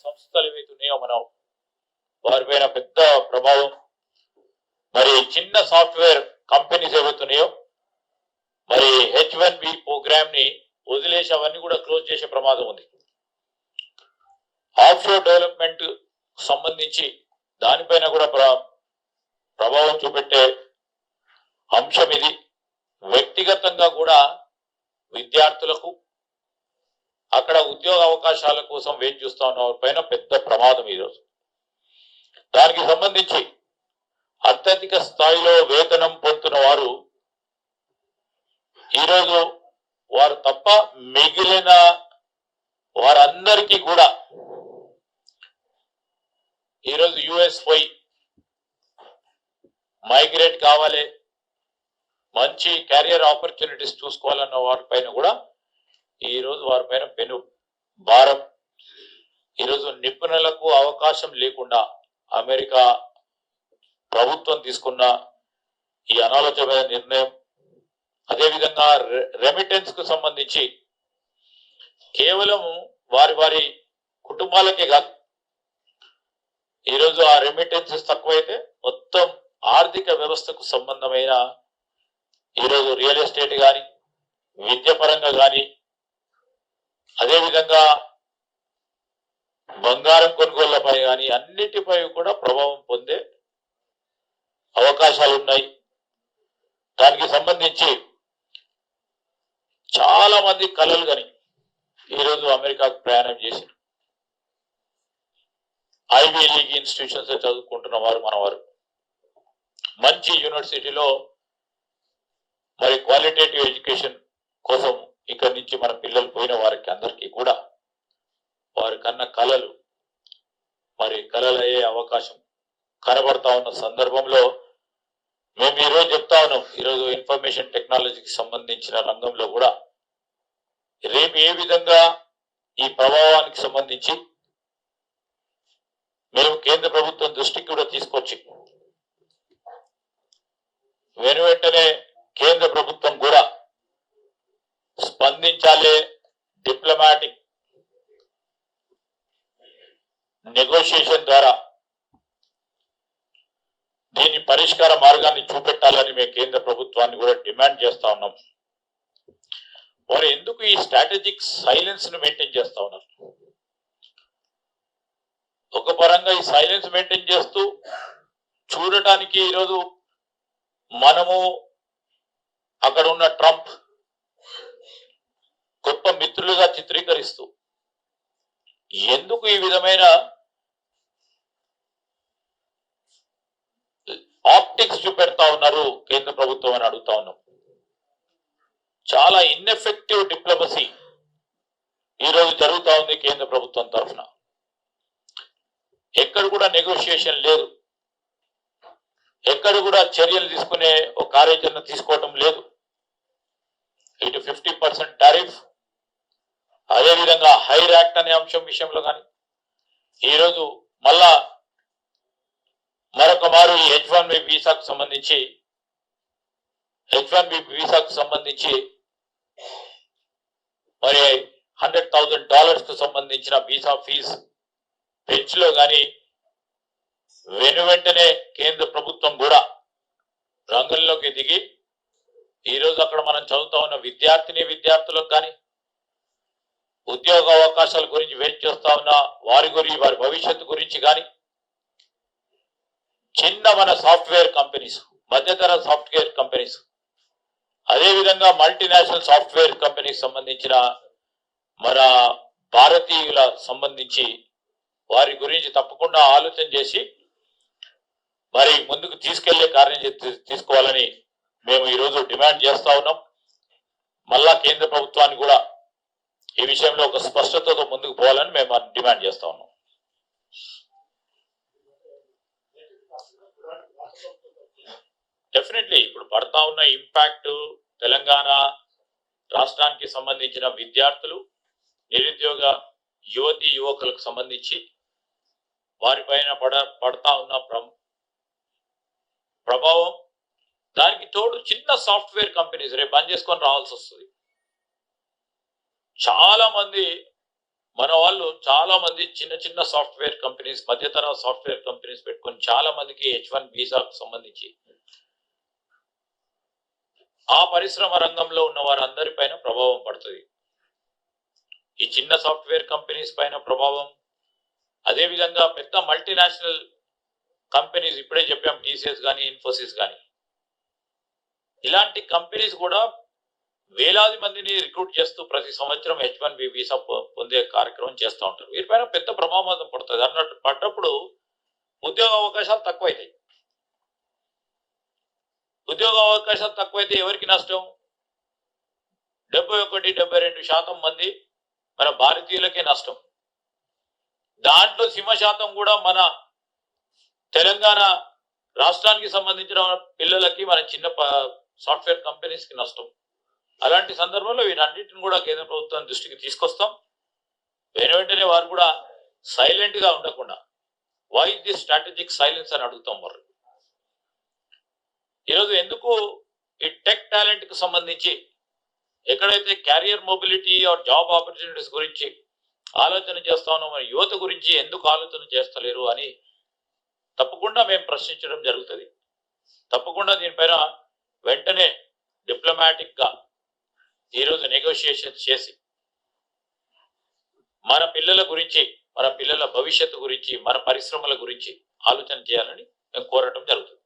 సంస్థలు ఏవైతున్నాయో మనం వారిపైన పెద్ద ప్రభావం. మరి చిన్న సాఫ్ట్వేర్ కంపెనీస్ ఏవైతున్నాయో మరి హెచ్ వన్ బి ప్రోగ్రామ్ని వదిలేసి అవన్నీ కూడా క్లోజ్ చేసే ప్రమాదం ఉంది. ఆఫ్ రోడ్ డెవలప్మెంట్ సంబంధించి దానిపైన కూడా ప్రభావం చూపెట్టే అంశం ఇది. వ్యక్తిగతంగా కూడా విద్యార్థుల ఉద్యోగ అవకాశాల కోసం వేచి చూస్తా ఉన్న. పైన పెద్ద ప్రమాదం ఈరోజు. దానికి సంబంధించి అత్యధిక స్థాయిలో వేతనం పొందుతున్న వారు ఈరోజు వారు తప్ప మిగిలిన వారందరికీ కూడా ఈరోజు యుఎస్ పోయి మైగ్రేట్ కావాలి. మంచి కెరియర్ ఆపర్చునిటీస్ చూసుకోవాలన్న వారిపైన కూడా ఈ రోజు వారిపైన పెను భారం ఈరోజు నిపుణులకు అవకాశం లేకుండా అమెరికా ప్రభుత్వం తీసుకున్న ఈ అనాలోచమైన నిర్ణయం అదేవిధంగా రెమిటెన్స్కు సంబంధించి కేవలం వారి వారి కుటుంబాలకే కాదు ఈరోజు ఆ రెమిటెన్సెస్ తక్కువైతే మొత్తం ఆర్థిక వ్యవస్థకు సంబంధమైన ఈరోజు రియల్ ఎస్టేట్ కానీ విద్య పరంగా కానీ విధంగా బంగారం కొనుగోళ్ళపై కానీ అన్నిటిపై కూడా ప్రభావం పొందే అవకాశాలు ఉన్నాయి. దానికి సంబంధించి చాలా మంది కళలు కానీ ఈరోజు అమెరికాకు ప్రయాణం చేశారు. ఐవీ లీగ్ ఇన్స్టిట్యూషన్స్ చదువుకుంటున్న వారు మనవారు. మంచి యూనివర్సిటీలో మరి క్వాలిటేటివ్ ఎడ్యుకేషన్ కోసం ఇక్కడి నుంచి మన పిల్లలు పోయిన వారికి అందరికీ కూడా వారి కన్న కళలు మరి కళలు అయ్యే అవకాశం కనబడతా ఉన్న సందర్భంలో మేము ఈరోజు చెప్తా ఉన్నాం. ఈరోజు ఇన్ఫర్మేషన్ టెక్నాలజీకి సంబంధించిన రంగంలో కూడా రేపు ఏ విధంగా ఈ ప్రభావానికి సంబంధించి మేము కేంద్ర ప్రభుత్వం దృష్టికి కూడా తీసుకొచ్చి వెను వెంటనే కేంద్ర ప్రభుత్వం అందించాలి. డిప్లొమాటిక్ నెగోషియేషన్ ద్వారా దీని పరిష్కార మార్గాన్ని చూపెట్టాలని మేము కేంద్ర ప్రభుత్వాన్ని కూడా డిమాండ్ చేస్తా ఉన్నాం. వారు ఎందుకు ఈ స్ట్రాటజిక్ సైలెన్స్ను మెయింటైన్ చేస్తా ఉన్నారు? ఒక పరంగా ఈ సైలెన్స్ మెయింటైన్ చేస్తూ చూడటానికి ఈరోజు మనము అక్కడ ఉన్న ట్రంప్ గొప్ప మిత్రులుగా చిత్రీకరిస్తూ. ఎందుకు ఈ విధమైన ఆప్టిక్స్ చూపెడతా ఉన్నారు కేంద్ర ప్రభుత్వం అని అడుగుతా ఉన్నాం. చాలా ఇన్ఎఫెక్టివ్ డిప్లొమసీ ఈరోజు జరుగుతూ ఉంది కేంద్ర ప్రభుత్వం తరఫున. ఎక్కడ కూడా నెగోషియేషన్ లేదు. ఎక్కడ కూడా చర్యలు తీసుకునే ఒక కార్యాచరణ తీసుకోవటం లేదు. ఇటు ఫిఫ్టీ పర్సెంట్ టారిఫ్ అదేవిధంగా హైర్ యాక్ట్ అనే అంశం విషయంలో కానీ ఈరోజు మళ్ళా మరొక మారు ఈ హెచ్ వన్ బి వీసాకు సంబంధించి హెచ్ వన్ బి వీసాకు సంబంధించి మరి హండ్రెడ్ థౌజండ్ డాలర్స్కు సంబంధించిన వీసా ఫీజు పెంచులో కానీ వెను వెంటనే కేంద్ర ప్రభుత్వం కూడా రంగంలోకి దిగి ఈరోజు అక్కడ మనం చదువుతా ఉన్న విద్యార్థిని విద్యార్థులకు కానీ ఉద్యోగ అవకాశాల గురించి వెయిట్ చేస్తా ఉన్న వారి గురించి వారి భవిష్యత్తు గురించి కానీ చిన్న మన సాఫ్ట్వేర్ కంపెనీస్ మధ్యతర సాఫ్ట్వేర్ కంపెనీస్ అదేవిధంగా మల్టీనేషనల్ సాఫ్ట్వేర్ కంపెనీకి సంబంధించిన మన భారతీయుల సంబంధించి వారి గురించి తప్పకుండా ఆలోచన చేసి మరి ముందుకు తీసుకెళ్ళే కార్యం తీ- తీసుకోవాలని మేము ఈరోజు డిమాండ్ చేస్తా ఉన్నాం. మళ్ళా కేంద్ర ప్రభుత్వాన్ని కూడా ఈ విషయంలో ఒక స్పష్టతతో ముందుకు పోవాలని మేము డిమాండ్ చేస్తా ఉన్నాం. డెఫినెట్లీ ఇప్పుడు పడతా ఉన్న ఇంపాక్ట్ తెలంగాణ రాష్ట్రానికి సంబంధించిన విద్యార్థులు నిరుద్యోగ యువతి యువకులకు సంబంధించి వారిపైన పడ పడతా ఉన్న ప్రభావం. దానికి తోడు చిన్న సాఫ్ట్వేర్ కంపెనీస్ రేపు బంద్ చేసుకొని రావాల్సి వస్తుంది. చాలా మంది మన వాళ్ళు చాలా మంది చిన్న చిన్న సాఫ్ట్వేర్ కంపెనీస్ మధ్యతర సాఫ్ట్వేర్ కంపెనీస్ పెట్టుకొని చాలా మందికి హెచ్ వన్ వీసాకు సంబంధించి ఆ పరిశ్రమ రంగంలో ఉన్న వారందరిపైన ప్రభావం పడుతుంది. ఈ చిన్న సాఫ్ట్వేర్ కంపెనీస్ పైన ప్రభావం. అదేవిధంగా పెద్ద మల్టీనేషనల్ కంపెనీస్ ఇప్పుడే చెప్పాం టీసీఎస్ కానీ ఇన్ఫోసిస్ కానీ ఇలాంటి కంపెనీస్ కూడా వేలాది మందిని రిక్రూట్ చేస్తూ ప్రతి సంవత్సరం హెచ్ వన్ బి వీసా పొందే కార్యక్రమం చేస్తూ ఉంటారు. వీరిపైన పెద్ద ప్రభావం పడుతుంది. అన్నట్టు పడ్డప్పుడు ఉద్యోగ అవకాశాలు తక్కువైతాయి. ఉద్యోగ అవకాశాలు తక్కువైతే ఎవరికి నష్టం? డెబ్బై ఒకటి డెబ్బై రెండు శాతం మంది మన భారతీయులకే నష్టం. దాంట్లో సింహ శాతం కూడా మన తెలంగాణ రాష్ట్రానికి సంబంధించిన పిల్లలకి మన చిన్న సాఫ్ట్వేర్ కంపెనీస్కి నష్టం. అలాంటి సందర్భంలో వీటన్నిటిని కూడా కేంద్ర ప్రభుత్వం దృష్టికి తీసుకొస్తాం. వెను వెంటనే వారు కూడా సైలెంట్గా ఉండకుండా వై ది స్ట్రాటజిక్ సైలెన్స్ అని అడుగుతాం వారు. ఈరోజు ఎందుకు ఈ టెక్ టాలెంట్కి సంబంధించి ఎక్కడైతే career mobility or job opportunities గురించి ఆలోచన చేస్తా ఉన్నాం యువత గురించి ఎందుకు ఆలోచన చేస్తలేరు అని తప్పకుండా మేము ప్రశ్నించడం జరుగుతుంది. తప్పకుండా దీనిపైన వెంటనే డిప్లొమాటిక్గా ఈరోజు నెగోషియేషన్ చేసి మన పిల్లల గురించి మన పిల్లల భవిష్యత్తు గురించి మన పరిశ్రమల గురించి ఆలోచన చేయాలని మేము కోరటం జరుగుతుంది.